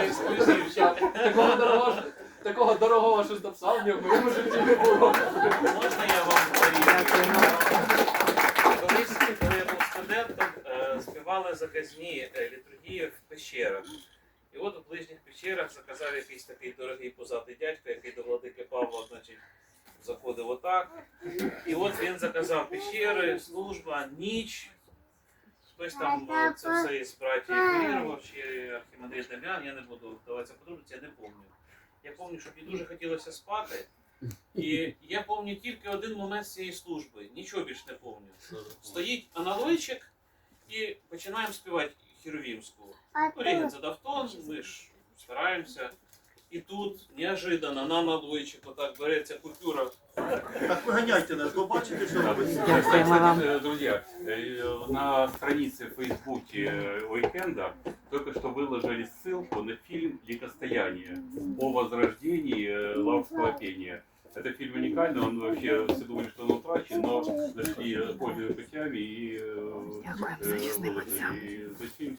це ексклюзивчик. Такого дорогого, такого дорогого щось написав, ні, в моєму житті не було. Можна я вам порівнюю? Колись, коли я був студентом, е, співали заказні е, літургії в пещерах. І от у ближніх пещерах заказав якийсь такий дорогий позатий дядько, який до владики Павла, значить, заходив отак. І от він заказав пещери, служба, ніч. Хтось там е, це все із братів вірував, чи Архімандрит Дам'ян, я не буду вдаватися подробиці, я не пам'ятаю. Я пам'ятаю, що мені дуже хотілося спати. І я пам'ятаю тільки один момент з цієї служби, нічого більше не пам'ятаю. Стоїть аналойчик і починаємо співати хіровімську. Ну, Реген задав тон, ми ж стараємося. І тут неожиданно на аналойчик отак береться купюра. Так виганяйте нас, бо бачите, що робиться. Дякуємо вам. Кстати, друзья, э, на странице в Фейсбуке э, Уикенда только что выложили ссылку на фильм «Ликостояние» о возрождении э, лавского пения. Это фильм уникальный, он вообще, все думали, что он утрачен, но нашли э, пользуясь путями и э, Дякуємо э, за чесний выложили. И, то есть фильм